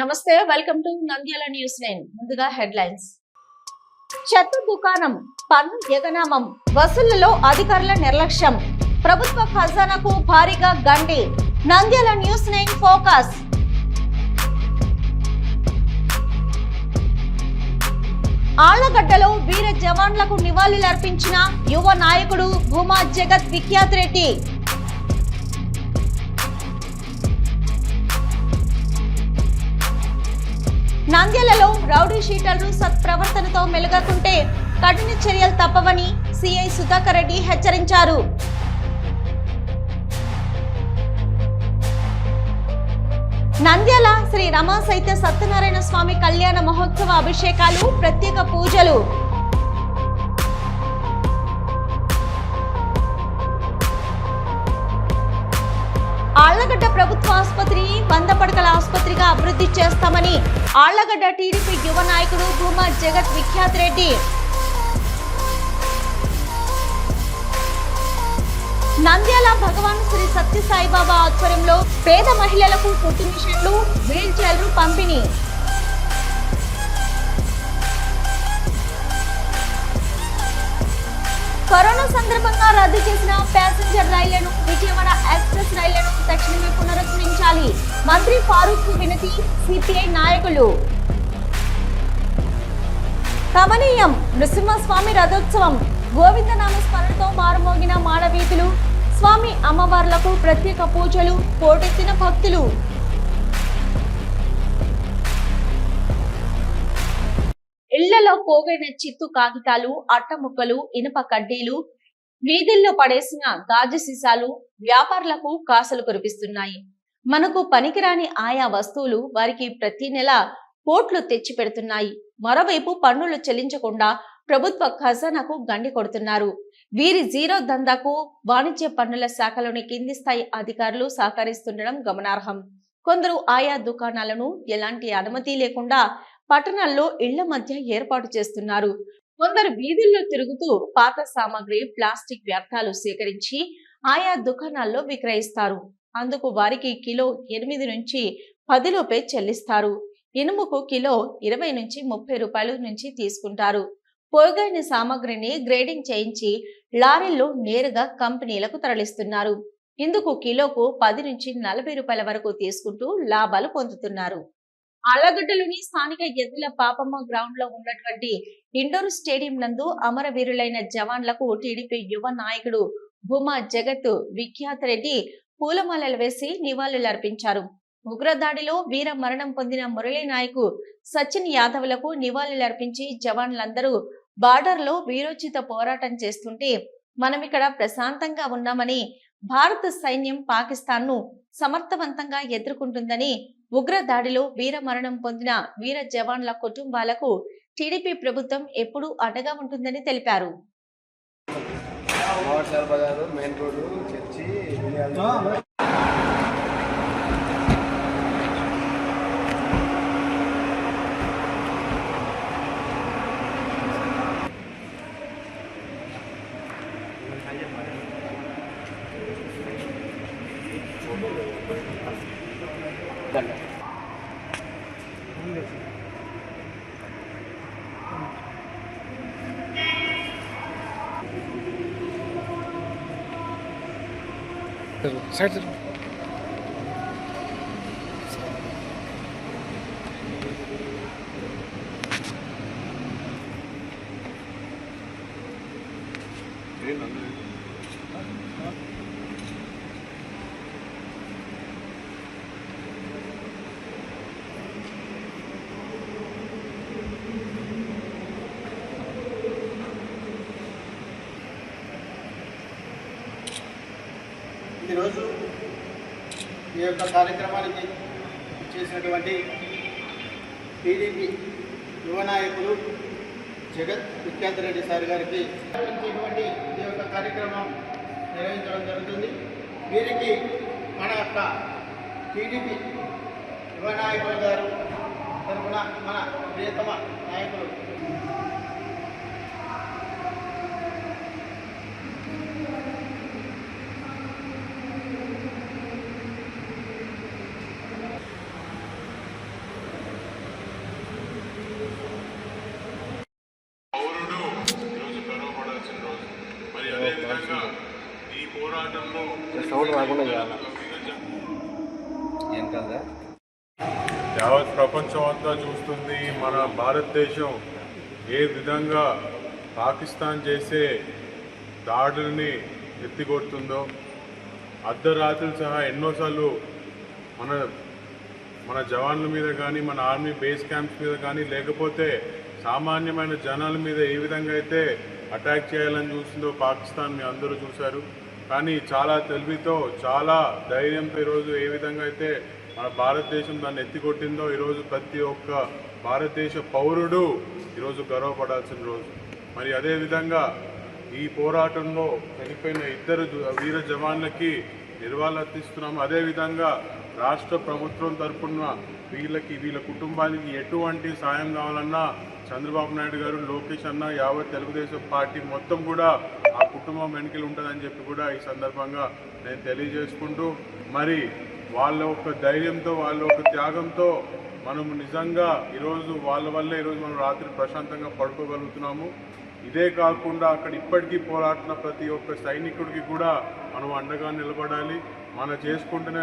నమస్తే welcome to Nandyal news nine. ముందుగా headlines. చెత్త దుకాణం పన్ను ఎగనామం వసూళ్ళలో అధికారుల నిర్లక్ష్యం. ప్రభుత్వ ఖజానాకు భారీగా గండి. Nandyal news nine focus. ఆళ్ళగడ్డలో వీర జవాన్లకు నివాళులర్పించిన యువ నాయకుడు భూమా జగత్ విఖ్యాత్ రెడ్డి. నంద్యాలలో రౌడీ షీటర్లు సత్ప్రవర్తనతో మెలుగకుంటే కఠిన చర్యలు తప్పవని సిఐ సుధాకర్ రెడ్డి హెచ్చరించారు. నంద్యాల శ్రీ రమా సైత్య సత్యనారాయణ స్వామి కళ్యాణ మహోత్సవ అభిషేకాలు ప్రత్యేక పూజలు. ఆళ్ళగడ్డ ప్రభుత్వ ఆసుపత్రి వంద పడకల ఆసుపత్రిగా అభివృద్ధి చేస్తామని ఆళ్ళగడ్డ టీడీపీ యువ నాయకుడు భూమా జగత్ విఖ్యాత్ రెడ్డి. నంద్యాల భగవాన్ శ్రీ సత్య సాయిబాబా ఆధ్వర్యంలో పేద మహిళలకు కుట్టు మిషన్లు వీల్ చైర్లు పంపిణీ. కరోనా సందర్భంగా రద్దు చేసిన ప్యాసింజర్ రైళ్ళను విజయవాడ ఎక్స్ప్రెస్ రైళ్ళను తక్షణమే పునరుద్ధరించాలి. మంత్రి ఫారూక్ వినతి సిపిఐ నాయకులు. కమనీయం నృసింహస్వామి రథోత్సవం గోవిందనామ స్మరణతో మారుమోగిన మాడవీధులు స్వామి అమ్మవార్లకు ప్రత్యేక పూజలు పోటెత్తిన భక్తులు. ఇళ్ళలో పోగైన చిత్తు కాగితాలు అట్టముక్కలు ఇనుప కడ్డీలు వీధుల్లో పడేసిన గాజు సీసాలు వ్యాపారులకు కాసులు కురిపిస్తున్నాయి. మనకు పనికిరాని ఆయా వస్తువులు వారికి ప్రతి నెల పోట్లు తెచ్చి పెడుతున్నాయి. మరోవైపు పన్నులు చెల్లించకుండా ప్రభుత్వ ఖజానాకు గండి కొడుతున్నారు. వీరి జీరో దందాకు వాణిజ్య పన్నుల శాఖలోని కింది స్థాయి అధికారులు సహకరిస్తుండడం గమనార్హం. కొందరు ఆయా దుకాణాలను ఎలాంటి అనుమతి లేకుండా పట్టణాల్లో ఇళ్ళ మధ్య ఏర్పాటు చేస్తున్నారు. కొందరు వీధుల్లో తిరుగుతూ పాత సామాగ్రి ప్లాస్టిక్ వ్యర్థాలు సేకరించి ఆయా దుకాణాల్లో విక్రయిస్తారు. అందుకు వారికి కిలో ఎనిమిది నుంచి పదిలోపే చెల్లిస్తారు. ఇనుముకు కిలో ఇరవై నుంచి ముప్పై రూపాయల నుంచి తీసుకుంటారు. పోగైన సామాగ్రిని గ్రేడింగ్ చేయించి లారీల్లో నేరుగా కంపెనీలకు తరలిస్తున్నారు. ఇందుకు కిలోకు పది నుంచి నలభై రూపాయల వరకు తీసుకుంటూ లాభాలు పొందుతున్నారు. ఆళ్ళగడ్డలోని స్థానిక ఎద్దుల పాపమ్మ గ్రౌండ్లో ఉన్నటువంటి ఇండోర్ స్టేడియం నందు అమరవీరులైన జవాన్లకు టీడీపీ యువ నాయకుడు భూమా జగత్ విఖ్యాత రెడ్డి పూలమాలలు వేసి నివాళులర్పించారు ఉగ్రదాడిలో వీర మరణం పొందిన మురళీ నాయకు సచిన్ యాదవ్లకు నివాళులర్పించి జవాన్లందరూ బార్డర్లో వీరోచిత పోరాటం చేస్తుంటే మనం ఇక్కడ ప్రశాంతంగా ఉన్నామని భారత సైన్యం పాకిస్తాన్ను సమర్థవంతంగా ఎదుర్కొంటుందని ఉగ్ర దాడిలో వీర మరణం పొందిన వీర జవాన్ల కుటుంబాలకు టీడీపీ ప్రభుత్వం ఎప్పుడూ అండగా ఉంటుందని తెలిపారు. మెయిన్ రోడ్డు చర్చి 开始。యొక్క కార్యక్రమానికి చేసినటువంటి టీడీపీ యువ నాయకులు జగత్ విఖ్యాత్ రెడ్డి సార్ గారికి ఇటువంటి ఈ యొక్క కార్యక్రమం నిర్వహించడం జరుగుతుంది. వీరికి మన యొక్క టీడీపీ యువ నాయకులు గారు తరఫున మన ప్రియతమ నాయకులు ఏం కదా యావత్ ప్రపంచం అంతా చూస్తుంది మన భారతదేశం ఏ విధంగా పాకిస్తాన్ చేసే దాడుల్ని ఎత్తికొడుతుందో అర్ధరాత్రులు సహా ఎన్నోసార్లు మన మన జవాన్ల మీద కానీ మన ఆర్మీ బేస్ క్యాంప్స్ మీద కానీ లేకపోతే సామాన్యమైన జనాల మీద ఏ విధంగా అయితే అటాక్ చేయాలని చూసిందో పాకిస్తాన్ మీ అందరూ చూశారు. కానీ చాలా తెలివితో చాలా ధైర్యంతో ఈరోజు ఏ విధంగా అయితే మన భారతదేశం దాన్ని ఎత్తికొట్టిందో ఈరోజు ప్రతి ఒక్క భారతదేశ పౌరుడు ఈరోజు గర్వపడాల్సిన రోజు. మరి అదేవిధంగా ఈ పోరాటంలో చనిపోయిన ఇద్దరు వీర జవాన్లకి నిర్వాళర్తిస్తున్నాము అదేవిధంగా రాష్ట్ర ప్రభుత్వం తరపున వీళ్ళకి వీళ్ళ కుటుంబానికి ఎటువంటి సాయం కావాలన్నా చంద్రబాబు నాయుడు గారు లోకేష్ అన్న యావత్ తెలుగుదేశం పార్టీ మొత్తం కూడా ఆ కుటుంబం వెనుకలు ఉంటుందని చెప్పి కూడా ఈ సందర్భంగా నేను తెలియజేసుకుంటూ మరి వాళ్ళ ఒక ధైర్యంతో వాళ్ళ ఒక త్యాగంతో మనం నిజంగా ఈరోజు వాళ్ళ వల్లే ఈరోజు మనం రాత్రి ప్రశాంతంగా పడుకోగలుగుతున్నాము. ఇదే కాకుండా అక్కడ ఇప్పటికీ పోరాడుతున్న ప్రతి ఒక్క సైనికుడికి కూడా మనం అండగా నిలబడాలి. మన చేసుకుంటున్న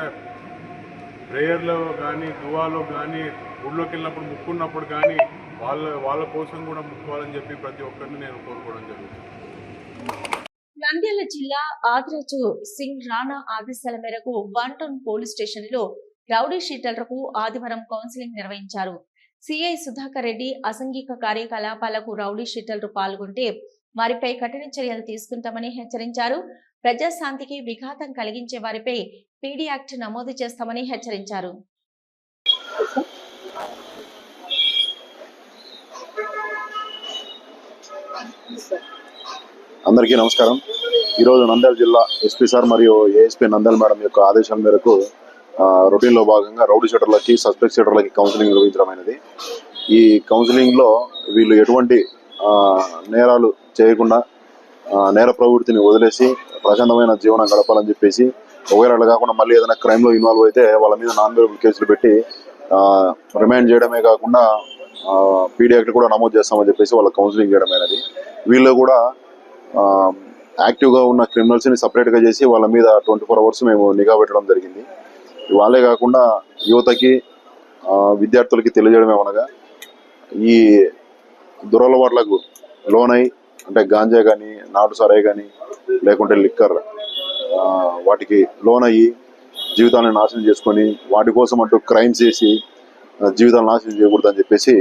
ప్రేయర్లో కానీ దువాలో కానీ ఊళ్ళోకి వెళ్ళినప్పుడు ముక్కున్నప్పుడు కానీ వాళ్ళ వాళ్ళ కోసం కూడా ముక్కోవాలని చెప్పి ప్రతి ఒక్కరిని నేను కోరుకోవడం జరుగుతుంది. నంద్యాల జిల్లా ఆదిరాజు సింగ్ రాణా ఆదేశాల మేరకు వన్ టౌన్ పోలీస్ స్టేషన్లో రౌడీ షీటర్లకు ఆదివారం కౌన్సిలింగ్ నిర్వహించారు. సిఐ సుధాకర్ రెడ్డి అసంఘిక కార్యకలాపాలకు రౌడీ షీటర్లు పాల్గొంటే వారిపై కఠిన చర్యలు తీసుకుంటామని హెచ్చరించారు. ప్రజాశాంతికి విఘాతం కలిగించే వారిపై పీడీ యాక్ట్ నమోదు చేస్తామని హెచ్చరించారు. అందరికీ నమస్కారం. ఈరోజు నంద్యాల జిల్లా ఎస్పీ సార్ మరియు ఏఎస్పీ నంద్యాల మేడం యొక్క ఆదేశాల మేరకు రొటీన్ రొటీన్లో భాగంగా రౌడీ షీటర్లకి సస్పెక్ట్ షీటర్లకి కౌన్సిలింగ్ నిర్వహించడమైనది. ఈ కౌన్సిలింగ్లో వీళ్ళు ఎటువంటి నేరాలు చేయకుండా నేర ప్రవృత్తిని వదిలేసి ప్రశాంతమైన జీవనం గడపాలని చెప్పేసి ఒకవేళ అలా కాకుండా మళ్ళీ ఏదైనా క్రైమ్లో ఇన్వాల్వ్ అయితే వాళ్ళ మీద నాన్ వేరబుల్ కేసులు పెట్టి రిమైండ్ చేయడమే కాకుండా పీడియాక్ట్ కూడా నమోదు చేస్తామని చెప్పేసి వాళ్ళ కౌన్సిలింగ్ చేయడమైనది. వీళ్ళు కూడా యాక్టివ్గా ఉన్న క్రిమినల్స్ని సపరేట్గా చేసి వాళ్ళ మీద ట్వంటీ ఫోర్ అవర్స్ మేము నిఘా పెట్టడం జరిగింది. వాళ్ళే కాకుండా యువతకి విద్యార్థులకి తెలియజేయడం ఏమనగా ఈ దురలవాట్లకు లోనై అంటే గాంజా కానీ నాటు సరాయి కానీ లేకుంటే లిక్కర్ వాటికి లోన్ అయ్యి జీవితాలను నాశనం చేసుకొని వాటి కోసం అంటూ క్రైమ్స్ చేసి జీవితాలు నాశనం నాశనం చేయకూడదని చెప్పేసి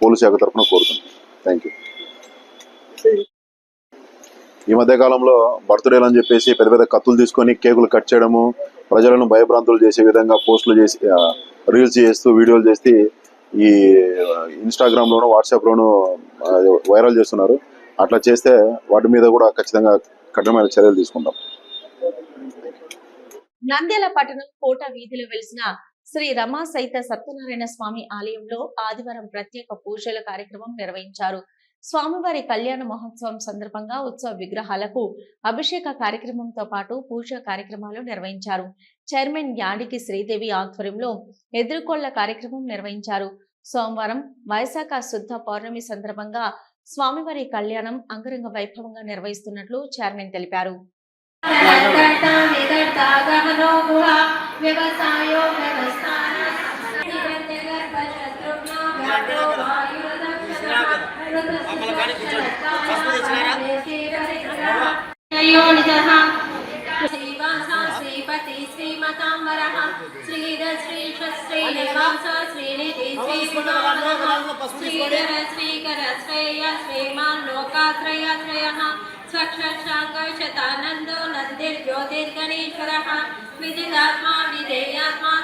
పోలీస్ శాఖ తరఫున కోరుతున్నాను థ్యాంక్ యూ ఈ మధ్యకాలంలో బర్త్డేలు అని చెప్పేసి పెద్ద పెద్ద కత్తులు తీసుకొని కేకులు కట్ చేయడము ప్రజలను భయభ్రాంతులు చేసే విధంగా పోస్టులు చేసి రీల్స్ చేస్తూ వీడియోలు చేసి ఈ ఇన్స్టాగ్రామ్లోనూ వాట్సాప్లోనూ వాట్సాప్ వైరల్ చేస్తున్నారు. అట్లా చేస్తే వాటి మీద కూడా ఖచ్చితంగా కఠినమైన చర్యలు తీసుకుంటాం. నంద్యాల పట్టణం కోట వీధిలో వెలిసిన శ్రీ రమా సైత సత్యనారాయణ స్వామి ఆలయంలో ఆదివారం ప్రత్యేక పూజల కార్యక్రమం నిర్వహించారు. స్వామివారి కళ్యాణ మహోత్సవం సందర్భంగా ఉత్సవ విగ్రహాలకు అభిషేక కార్యక్రమంతో పాటు పూజా కార్యక్రమాలు నిర్వహించారు. చైర్మన్ యాడికి శ్రీదేవి ఆధ్వర్యంలో ఎదుర్కొళ్ళ కార్యక్రమం నిర్వహించారు. సోమవారం వైశాఖ శుద్ధ పౌర్ణమి సందర్భంగా స్వామివారి కళ్యాణం అంగరంగ వైభవంగా నిర్వహిస్తున్నట్లు చైర్మన్ తెలిపారు. వ్యవస్థ वायुरदक्षयोनिजः श्रीवासा श्रीपति श्रीमताम्बरः श्रीरश्रीश श्रीनिवास श्रीनिधि श्रीगुणानः श्रीधर श्रीकर श्रेय श्रीमान् लोकात्रयात्रयः स्वक्षशाङ्गशतानन्दो नन्दिर्ज्योतिर्गणेश्वरः विदितात्मा विधेयात्मा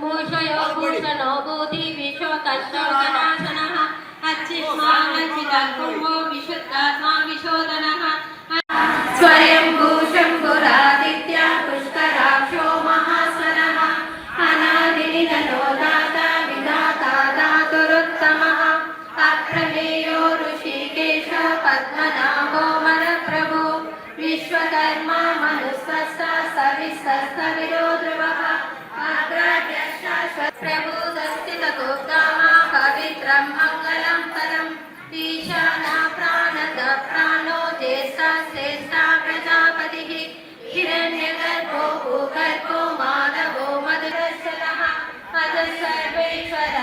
మూషయోభూషణో భూతి విశో కష్టోకనాశన అచ్చిష్మాచితత్వో విశుద్ధాత్మా విశోదన స్వయం భూషంభురాదిత్య పుష్కరాక్షో మహాస్వన అనాదినిధనో దాత విధాత మనుస్వస్థ సవిస్వస్థ విరోధృవ అగ్రాగ్ర ప్రభు సంస్థితతో పవిత్రం మంగళం పరం ఈశాన ప్రాణద ప్రాణో దేశ శ్రేష్ట ప్రజాపతి హిరణ్య గర్భో భూగర్భో మాధవో మధురశల మధు సర్వేశ్వర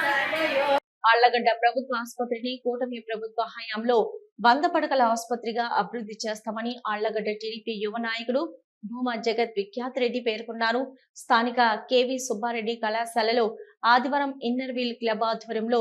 సర్వయో ఆళ్ళగడ్డ ప్రభుత్వ ఆసుపత్రిని కూటమి ప్రభుత్వ హయాంలో వంద పడకల ఆసుపత్రిగా అభివృద్ధి చేస్తామని ఆళ్ళగడ్డ టీడీపీ యువ నాయకుడు భూమా జగత్ విఖ్యాత్ రెడ్డి పేర్కొన్నారు. స్థానిక కేవి సుబ్బారెడ్డి కళాశాలలో ఆదివారం ఇన్నర్ వీల్ క్లబ్ ఆధ్వర్యంలో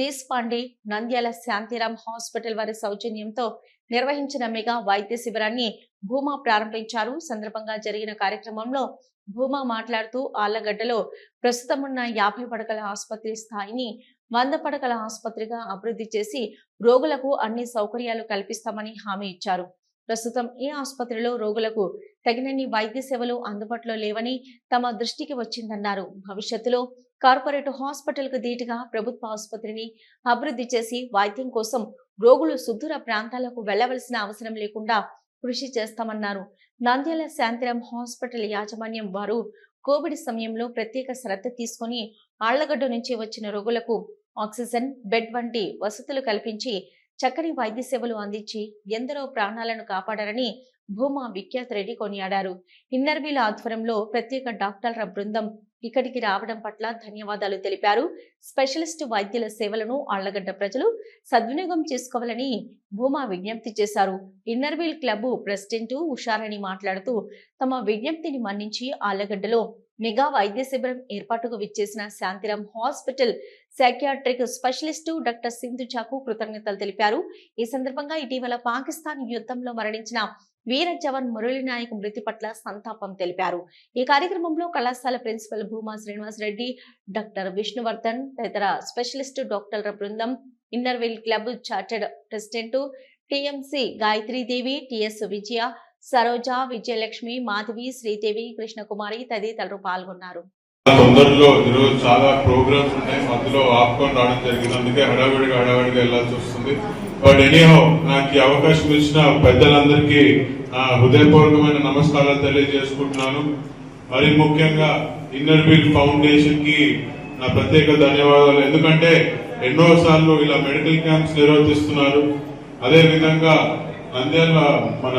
దేశపాండే నంద్యాల శాంతిరామ్ హాస్పిటల్ వారి సౌజన్యంతో నిర్వహించిన మెగా వైద్య శిబిరాన్ని భూమా ప్రారంభించారు. సందర్భంగా జరిగిన కార్యక్రమంలో భూమా మాట్లాడుతూ ఆళ్ళగడ్డలో ప్రస్తుతమున్న యాభై పడకల ఆసుపత్రి స్థాయిని వంద పడకల ఆసుపత్రిగా అభివృద్ధి చేసి రోగులకు అన్ని సౌకర్యాలు కల్పిస్తామని హామీ ఇచ్చారు. ప్రస్తుతం ఈ ఆసుపత్రిలో రోగులకు తగినన్ని వైద్య సేవలు అందుబాటులో లేవని తమ దృష్టికి వచ్చిందన్నారు. భవిష్యత్తులో కార్పొరేట్ హాస్పిటల్కు ధీటుగా ప్రభుత్వ ఆసుపత్రిని అభివృద్ధి చేసి వైద్యం కోసం రోగులు సుదూర ప్రాంతాలకు వెళ్ళవలసిన అవసరం లేకుండా కృషి చేస్తామన్నారు. నంద్యాల శాంతిరామ్ హాస్పిటల్ యాజమాన్యం వారు కోవిడ్ సమయంలో ప్రత్యేక శ్రద్ధ తీసుకొని ఆళ్ళగడ్డ నుంచి వచ్చిన రోగులకు ఆక్సిజన్ బెడ్ వంటి వసతులు కల్పించి చక్కని వైద్య సేవలు అందించి ఎందరో ప్రాణాలను కాపాడారని భూమా విఖ్యాత్ రెడ్డి కొనియాడారు. ఇన్నర్వీల ఆధ్వర్యంలో ప్రత్యేక డాక్టర్ల బృందం ఇక్కడికి రావడం పట్ల ధన్యవాదాలు తెలిపారు. స్పెషలిస్ట్ వైద్యుల సేవలను ఆళ్ళగడ్డ ప్రజలు సద్వినియోగం చేసుకోవాలని భూమా విజ్ఞప్తి చేశారు. ఇన్నర్వీల్ క్లబ్ ప్రెసిడెంట్ ఉషారాణి మాట్లాడుతూ తమ విజ్ఞప్తిని మన్నించి ఆళ్ళగడ్డలో మెగా వైద్య శిబిరం ఏర్పాటుకు విచ్చేసిన Santhiram hospital psychiatric specialist doctor సింధుజాకు కృతజ్ఞతలు తెలిపారు. ఈ సందర్భంగా ఇటీవల పాకిస్తాన్ యుద్ధంలో మరణించిన వీర జవాన్ మురళీ నాయక్ మృతి పట్ల సంతాపం తెలిపారు. ఈ కార్యక్రమంలో కళాశాల ప్రిన్సిపల్ భూమా శ్రీనివాస్ రెడ్డి డాక్టర్ విష్ణువర్ధన్ తదితర స్పెషలిస్ట్ డాక్టర్ల బృందం inner wheel club chartered president TMC Gayatridevi TS Vijaya Saroja Vijayalakshmi Madhavi Sridevi Krishnakumari తదితరులు పాల్గొన్నారు. తొందరలో ఈరోజు చాలా ప్రోగ్రామ్స్ ఉన్నాయి మధ్యలో ఆపుకొని రావడం జరిగింది. అందుకే హడావిడిగా హడావిడిగా వెళ్ళాల్సి వస్తుంది. బట్ ఎనీహో నాకు అవకాశం ఇచ్చిన పెద్దలందరికీ హృదయపూర్వకమైన నమస్కారాలు తెలియజేసుకుంటున్నాను. మరి ముఖ్యంగా ఇన్నర్ వీల్ ఫౌండేషన్కి నా ప్రత్యేక ధన్యవాదాలు. ఎందుకంటే ఎన్నో సార్లు ఇలా మెడికల్ క్యాంప్స్ నిర్వహిస్తున్నారు. అదేవిధంగా నంద్యాల మన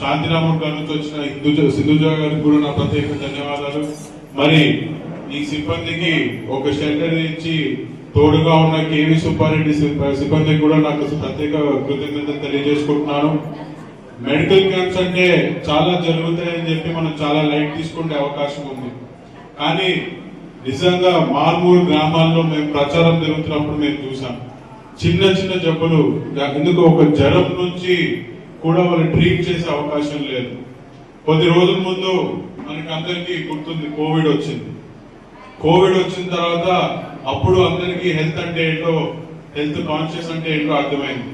శాంతిరాముడు గారి నుంచి వచ్చిన హిందూజ సింధుజా గారికి కూడా నా ప్రత్యేక ధన్యవాదాలు. మరి ఈ సిబ్బందికి ఒక షెల్టర్ ఇచ్చి తోడుగా ఉన్న కేవి సుబ్బారెడ్డి సిబ్బందికి కూడా నాకు ప్రత్యేక కృతజ్ఞతలు తెలియజేసుకుంటున్నాను. మెడికల్ క్యాంప్స్ అంటే చాలా జరుగుతాయని చెప్పి మనం చాలా లైట్ తీసుకునే అవకాశం ఉంది. కానీ నిజంగా మామూలు గ్రామాల్లో మేము ప్రచారం జరుగుతున్నప్పుడు మేము చూసాం చిన్న చిన్న జబ్బులు. ఎందుకు ఒక జ్వరం నుంచి కూడా వాళ్ళు ట్రీట్ చేసే అవకాశం లేదు. కొద్ది రోజుల ముందు మనకి అందరికీ గుర్తుంది కోవిడ్ వచ్చింది. కోవిడ్ వచ్చిన తర్వాత అప్పుడు అందరికీ హెల్త్ అంటే ఏంటో హెల్త్ కాన్షియస్ అంటే ఏంటో అర్థమైంది.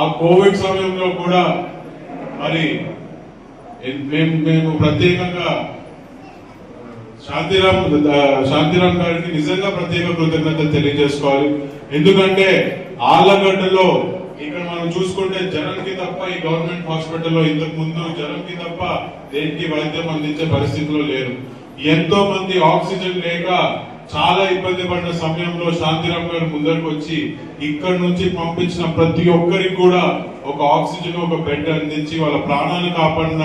ఆ కోవిడ్ సమయంలో కూడా మరి మేము మేము ప్రత్యేకంగా శాంతిరామ్ శాంతిరామ్ గారికి నిజంగా ప్రత్యేక కృతజ్ఞతలు తెలియజేసుకోవాలి. ఎందుకంటే ఆళ్ళగడ్డలో ఇక్కడ మనం చూసుకుంటే జనంకి తప్ప ఈ గవర్నమెంట్ హాస్పిటల్లో ఇంతకు ముందు జనంకి తప్ప దేనికి వైద్యం అందించే పరిస్థితిలో లేరు. ఎంతో మంది ఆక్సిజన్ లేక చాలా ఇబ్బంది పడిన సమయంలో శాంతిరామ్ గారు ముందరకు వచ్చి ఇక్కడ నుంచి పంపించిన ప్రతి ఒక్కరికి కూడా ఒక ఆక్సిజన్ ఒక బెడ్ అందించి వాళ్ళ ప్రాణాలు కాపాడిన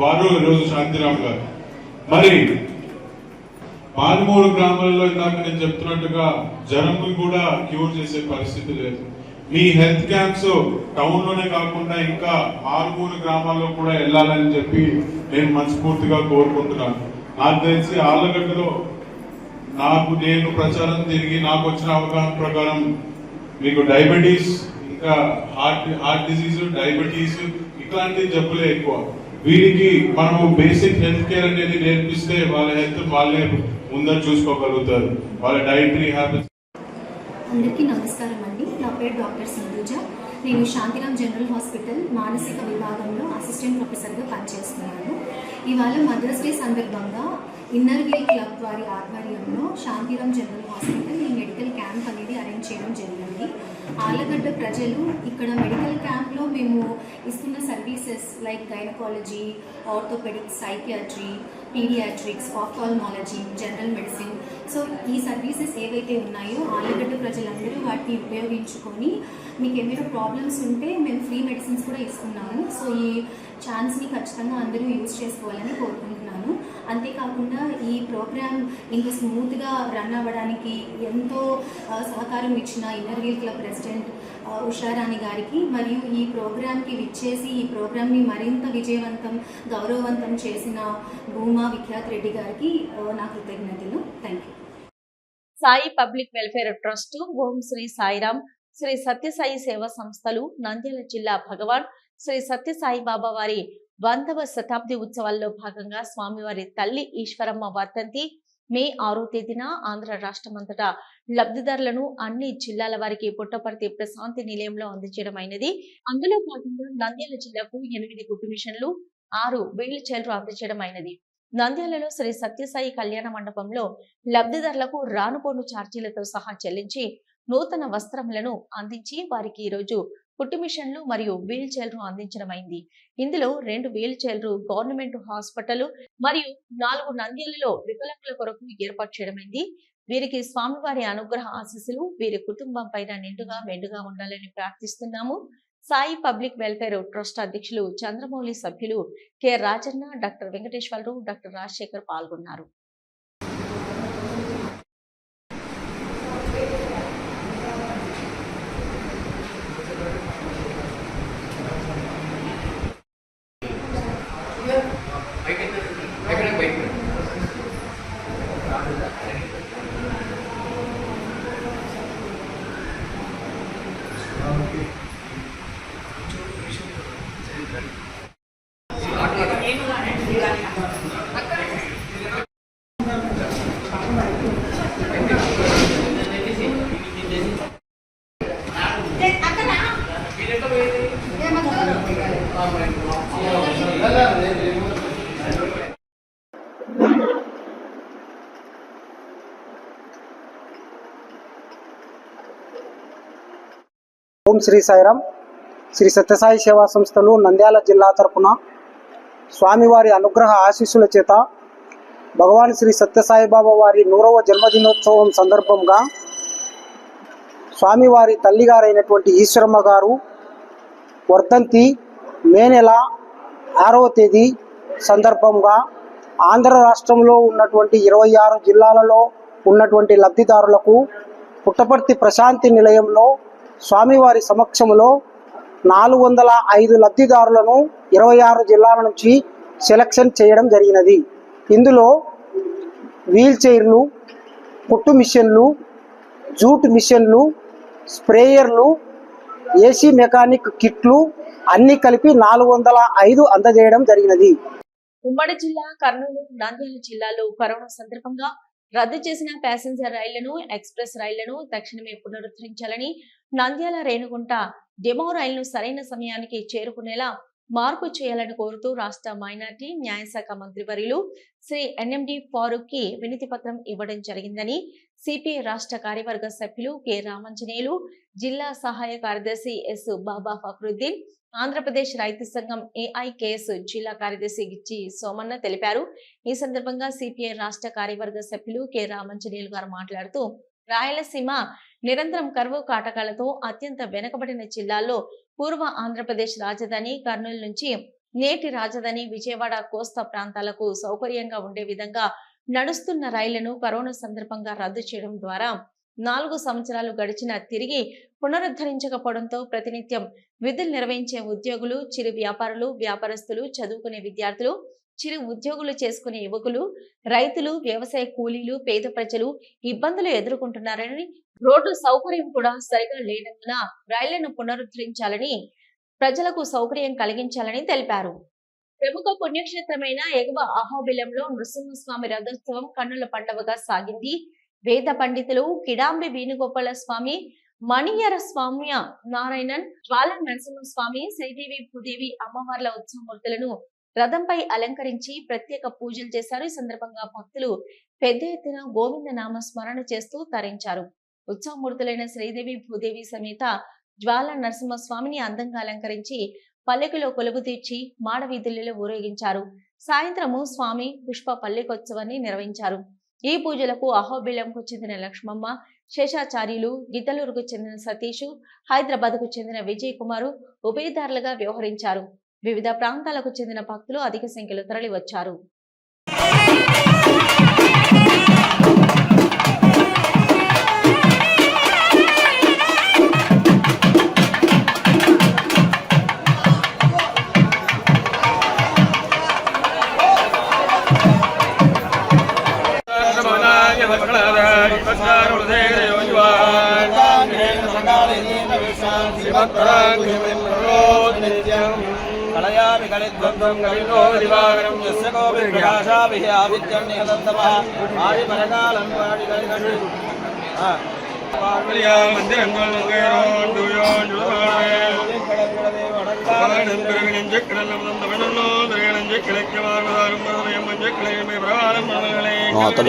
వారు ఈరోజు శాంతిరామ్ గారు. మరి పాలమూరు గ్రామాల్లో ఇందాక నేను చెప్తున్నట్టుగా జ్వరం కూడా క్యూర్ చేసే పరిస్థితి లేదు. మీ హెల్త్ క్యాంప్స్ టౌన్లోనే కాకుండా ఇంకా ఆరుగురు గ్రామాల్లో కూడా వెళ్ళాలని చెప్పి నేను మనస్ఫూర్తిగా కోరుకుంటున్నాను. నాకు తెలిసి ఆళ్ళగడ్డలో నాకు నేను ప్రచారం తిరిగి నాకు వచ్చిన అవగాహన ప్రకారం మీకు డయాబెటీస్ ఇంకా హార్ట్ హార్ట్ డిసీజ్ డయాబెటీస్ ఇట్లాంటి జబ్బులే ఎక్కువ. వీరికి మనము బేసిక్ హెల్త్ కేర్ అనేది నేర్పిస్తే వాళ్ళ హెల్త్ వాళ్ళే ఉందని చూసుకోగలుగుతారు. వాళ్ళ డైటరీ హ్యాబిట్స్ అందరికీ నమస్కారం అండి. నా పేరు డాక్టర్ సింధూజ నేను శాంతిరామ్ జనరల్ హాస్పిటల్ మానసిక విభాగంలో అసిస్టెంట్ ప్రొఫెసర్గా పనిచేస్తున్నాను. ఇవాళ మదర్స్ డే సందర్భంగా ఇన్నర్ వీల్ క్లబ్ వారి ఆధ్వర్యంలో శాంతిరామ్ జనరల్ హాస్పిటల్ ఈ మెడికల్ క్యాంప్ అనేది అరేంజ్ చేయడం జరిగింది. ఆలగడ్డ ఆలగడ్డ ప్రజలు ఇక్కడ మెడికల్ క్యాంప్లో మేము ఇస్తున్న services like gynaecology orthopaedic psychiatry paediatrics ophthalmology general medicine. So ఈ సర్వీసెస్ ఏవైతే ఉన్నాయో ఆలగడ్డ ప్రజలందరూ వాటిని ఉపయోగించుకొని మీకు ఏమైనా ప్రాబ్లమ్స్ ఉంటే మేము ఫ్రీ మెడిసిన్స్ కూడా ఇస్తున్నాము. సో ఈ ఛాన్స్ని ఖచ్చితంగా అందరూ యూజ్ చేసుకోవాలని కోరుకుంటున్నాను. అంతేకాకుండా ఈ ప్రోగ్రామ్ ఇంకా స్మూత్గా రన్ అవ్వడానికి ఎంతో సహకారం ఇచ్చిన inner wheel club president Usharani గారికి మరియు ఈ ప్రోగ్రామ్కి విచ్చేసి ఈ ప్రోగ్రామ్ని మరింత విజయవంతం గౌరవవంతం చేసిన భూమా విఖ్యాత్ రెడ్డి గారికి నా కృతజ్ఞతలు. Thank you Sai public welfare trust Om Sri Sairam Sri Sathyasai Seva సంస్థలు నంద్యాల జిల్లా భగవాన్ శ్రీ సత్యసాయి బాబా వారి వందవ శతాబ్ది ఉత్సవాల్లో భాగంగా స్వామివారి తల్లి ఈశ్వరమ్మ వర్ధంతి మే ఆరో తేదీన ఆంధ్ర రాష్ట్రమంతటా లబ్ధిదారులను అన్ని జిల్లాల వారికి పుట్టపర్తి ప్రశాంతి నిలయంలో అందించడం అయినది అందులో భాగంగా నంద్యాల జిల్లాకు ఎనిమిది గుడ్డు మిషన్లు ఆరు వీల్ చైర్లు అందించడం అయినది నంద్యాలలో శ్రీ సత్యసాయి కళ్యాణ మండపంలో లబ్ధిదారులకు రానుపోను ఛార్జీలతో సహా చెల్లించి నూతన వస్త్రములను అందించి వారికి ఈ రోజు కుట్టు మిషన్లు మరియు వీల్ చైర్ను అందించడమైంది. ఇందులో రెండు వీల్ చైర్లు గవర్నమెంట్ హాస్పిటల్ మరియు నాలుగు నంద్యాలలో వికలాంగుల కొరకు ఏర్పాటు చేయడమైంది. వీరికి స్వామివారి అనుగ్రహ ఆశీస్సులు వీరి కుటుంబం పైన నిండుగా మెండుగా ఉండాలని ప్రార్థిస్తున్నాము. సాయి పబ్లిక్ వెల్ఫేర్ ట్రస్ట్ అధ్యక్షులు చంద్రమౌళి సభ్యులు K. Rajanna doctor Venkateswararao doctor Rajasekhar పాల్గొన్నారు. ఓం శ్రీ సాయిరామ్. శ్రీ సత్యసాయి సేవా సంస్థలు నంద్యాల జిల్లా తరపున స్వామివారి అనుగ్రహ ఆశీస్సుల చేత భగవాన్ శ్రీ సత్యసాయిబాబా వారి నూరవ జన్మదినోత్సవం సందర్భంగా స్వామివారి తల్లిగారైనటువంటి ఈశ్వరమ్మ గారు వర్ధంతి మే నెల ఆరవ తేదీ సందర్భంగా ఆంధ్ర రాష్ట్రంలో ఉన్నటువంటి ఇరవై ఆరు జిల్లాలలో ఉన్నటువంటి లబ్ధిదారులకు పుట్టపర్తి ప్రశాంతి నిలయంలో స్వామివారి సమక్షంలో నాలుగు వందల ఐదు లబ్ధిదారులను ఇరవై ఆరు జిల్లాల నుంచి సెలక్షన్ చేయడం జరిగినది. ఇందులో వీల్ చైర్లు పుట్టు మిషన్లు జూట్ మిషన్లు స్ప్రేయర్లు ఏసీ మెకానిక్ కిట్లు అన్ని కలిపి నాలుగు వందల ఐదు అందజేయడం జరిగినది. ఉమ్మడి జిల్లా కర్నూలు నంద్యాల జిల్లాలో కరోనా సందర్భంగా రద్దు చేసిన ప్యాసింజర్ రైళ్ళను ఎక్స్ప్రెస్ రైళ్ళను తక్షణమే పునరుద్ధరించాలని నంద్యాల రేణుగుంట డెమో రైళ్ళను సరైన సమయానికి చేరుకునేలా మార్పు చేయాలని కోరుతూ రాష్ట్ర మైనార్టీ న్యాయశాఖ మంత్రివర్యులు శ్రీ ఎన్ఎండి ఫారూక్కి వినతి పత్రం ఇవ్వడం జరిగిందని సిపిఐ రాష్ట్ర కార్యవర్గ సభ్యులు కె రామంజనేయులు జిల్లా సహాయ కార్యదర్శి ఎస్ బాబా ఫక్రుద్దీన్ ఆంధ్రప్రదేశ్ రైతు సంఘం ఏఐకేఎస్ జిల్లా కార్యదర్శి గిచ్చి సోమన్న తెలిపారు. ఈ సందర్భంగా సిపిఐ రాష్ట్ర కార్యవర్గ సభ్యులు కె రామంజనేయులు గారు మాట్లాడుతూ రాయలసీమ నిరంతరం కరువు కాటకాలతో అత్యంత వెనుకబడిన జిల్లాల్లో పూర్వ ఆంధ్రప్రదేశ్ రాజధాని కర్నూలు నుంచి నేటి రాజధాని విజయవాడ కోస్తా ప్రాంతాలకు సౌకర్యంగా ఉండే విధంగా నడుస్తున్న రైళ్ళను కరోనా సందర్భంగా రద్దు చేయడం ద్వారా నాలుగు సంవత్సరాలు గడిచిన తిరిగి పునరుద్ధరించకపోవడంతో ప్రతినిత్యం విధులు నిర్వహించే ఉద్యోగులు చిరు వ్యాపారులు వ్యాపారస్తులు చదువుకునే విద్యార్థులు చిరు ఉద్యోగులు చేసుకునే యువకులు రైతులు వ్యవసాయ కూలీలు పేద ప్రజలు ఇబ్బందులు ఎదుర్కొంటున్నారని రోడ్డు సౌకర్యం కూడా సరిగా లేనందున రైళ్ళను పునరుద్ధరించాలని ప్రజలకు సౌకర్యం కలిగించాలని తెలిపారు. ప్రముఖ పుణ్యక్షేత్రమైన ఎగువ అహోబిలంలో నృసింహస్వామి రథోత్సవం కన్నుల పండవగా సాగింది. వేద పండితులు కిడాంబి వేణుగోపాల స్వామి మణియర స్వామ్య నారాయణన్ జ్వాల నరసింహస్వామి శ్రీదేవి భూదేవి అమ్మవార్ల ఉత్సవమూర్తులను రథంపై అలంకరించి ప్రత్యేక పూజలు చేశారు. ఈ సందర్భంగా భక్తులు పెద్ద ఎత్తున గోవింద నామ స్మరణ చేస్తూ తరించారు. ఉత్సవమూర్తులైన శ్రీదేవి భూదేవి సమేత జ్వాల నరసింహస్వామిని అందంగా అలంకరించి పల్లెకులో కొలువు తీర్చి మాడవీధులలో ఊరేగించారు. సాయంత్రము స్వామి పుష్ప పల్లెకొత్సవాన్ని నిర్వహించారు. ఈ పూజలకు అహోబిలంకు చెందిన లక్ష్మమ్మ శేషాచార్యులు గిద్దలూరుకు చెందిన సతీషు హైదరాబాద్కు చెందిన విజయ్ కుమారు ఉభయదారులుగా వ్యవహరించారు. వివిధ ప్రాంతాలకు చెందిన భక్తులు అధిక సంఖ్యలో తరలి गणिद्वन्द्वं गविन्नो दिवाकरं यस्य कोऽपि प्रकाशाभिः आदित्यं निहतन्तमः आदिपरकालं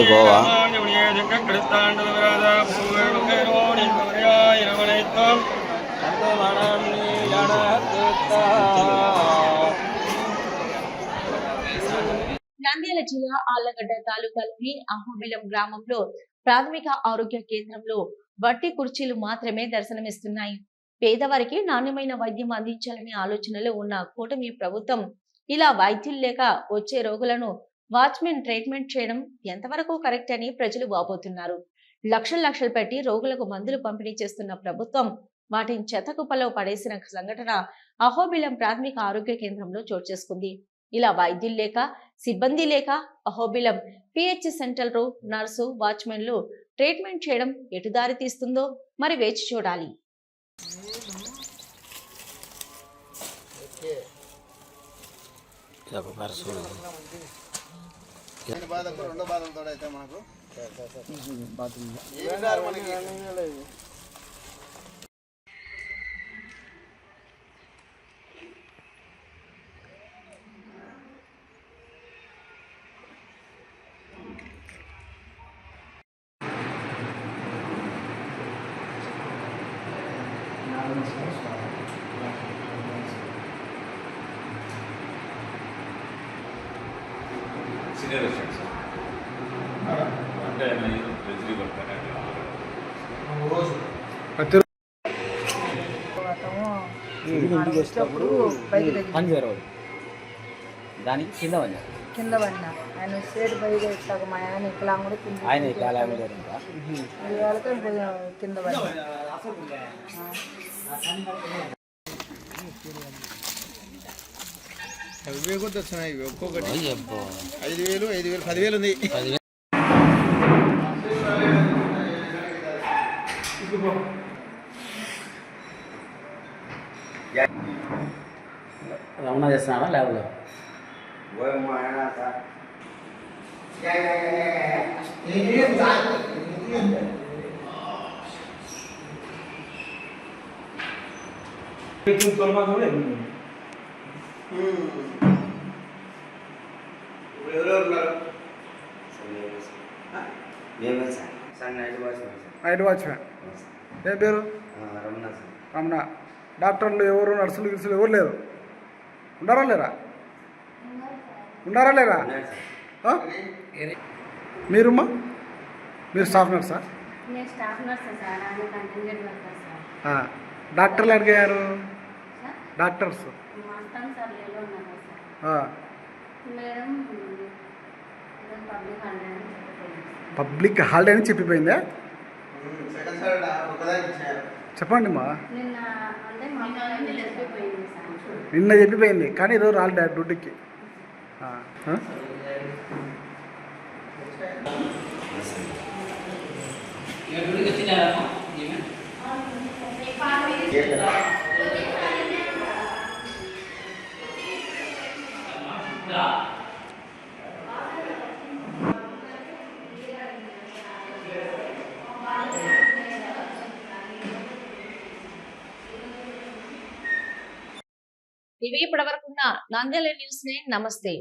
போவா இரவணைத்தான் నంద్యాల జిల్లా ఆళ్ళగడ్డ తాలూకాలోని అహోబిలం గ్రామంలో ప్రాథమిక ఆరోగ్య కేంద్రంలో వట్టి కుర్చీలు మాత్రమే దర్శనమిస్తున్నాయి. పేదవారికి నాణ్యమైన వైద్యం అందించాలనే ఆలోచనలో ఉన్న కూటమి ప్రభుత్వం ఇలా వైద్యులు లేక వచ్చే రోగులను వాచ్మెన్ ట్రీట్మెంట్ చేయడం ఎంతవరకు కరెక్ట్ అని ప్రజలు వాపోతున్నారు. లక్షలు లక్షలు పెట్టి రోగులకు మందులు పంపిణీ చేస్తున్న ప్రభుత్వం వాటిని చెత్తకుప్పలో పడేసిన సంఘటన అహోబిలం ప్రాథమిక ఆరోగ్య కేంద్రంలో చోటు చేసుకుంది. ఇలా వైద్యులు లేక సిబ్బంది లేక అహోబిలం పిహెచ్ సెంటర్లో నర్సు వాచ్మెన్లు ట్రీట్మెంట్ చేయడం ఎటు దారి తీస్తుందో మరి వేచి చూడాలి. రెండో బాధలతో అయితే మనకు ఏం సార్ మనకి సీనియర్ రెసిడెంట్ సార్ అంటే నేను రెజ్లీ వర్క్ ప్రతి పని జరగదు దానికి కింద పని కింద పడిన. ఆయన ఇట్లాగ మా ఆయన వికలాంగుడు కింద ఆయన వాళ్ళతో కింద పడిన. అవి కొద్ది వచ్చినాయి ఒక్కొక్కటి ఐదు వేలు ఐదు వేలు పదివేలు ఉంది. రమణ చేస్తున్నారా లేకపోతే ఇప్పుడు ఎవరెవరు ఉన్నారు? నైట్ వాచ్మెన్ ఏ పేరు? రమణ డాక్టర్లు ఎవరు నర్సులు గిర్సులు ఎవరు లేరు? ఉన్నారా లేరా? ఉన్నారా లేరా? మీరుమ్మా? మీరు స్టాఫ్ నర్సా నేను స్టాఫ్ నర్స్ సార్. ఆయన కంటిన్యూట్ వర్కర్ సార్. ఆ. డాక్టర్లు అడిగారు డాక్టర్స్ మాస్తాను సార్ లేలో ఉన్నారు సార్ ఆ. మేడం పబ్లిక్ హాలిడే అని చెప్పిపోయిందా? చెప్పండి మా. నిన్న చెప్పిపోయింది సార్. నిన్న చెప్పిపోయింది కానీ ఈరోజు రాలేదు డ్యూటీకి? ఆ. ఆ? ఇవి ఇప్పటి ఇప్పటివరకున్న నంద్యాల న్యూస్ని నమస్తే.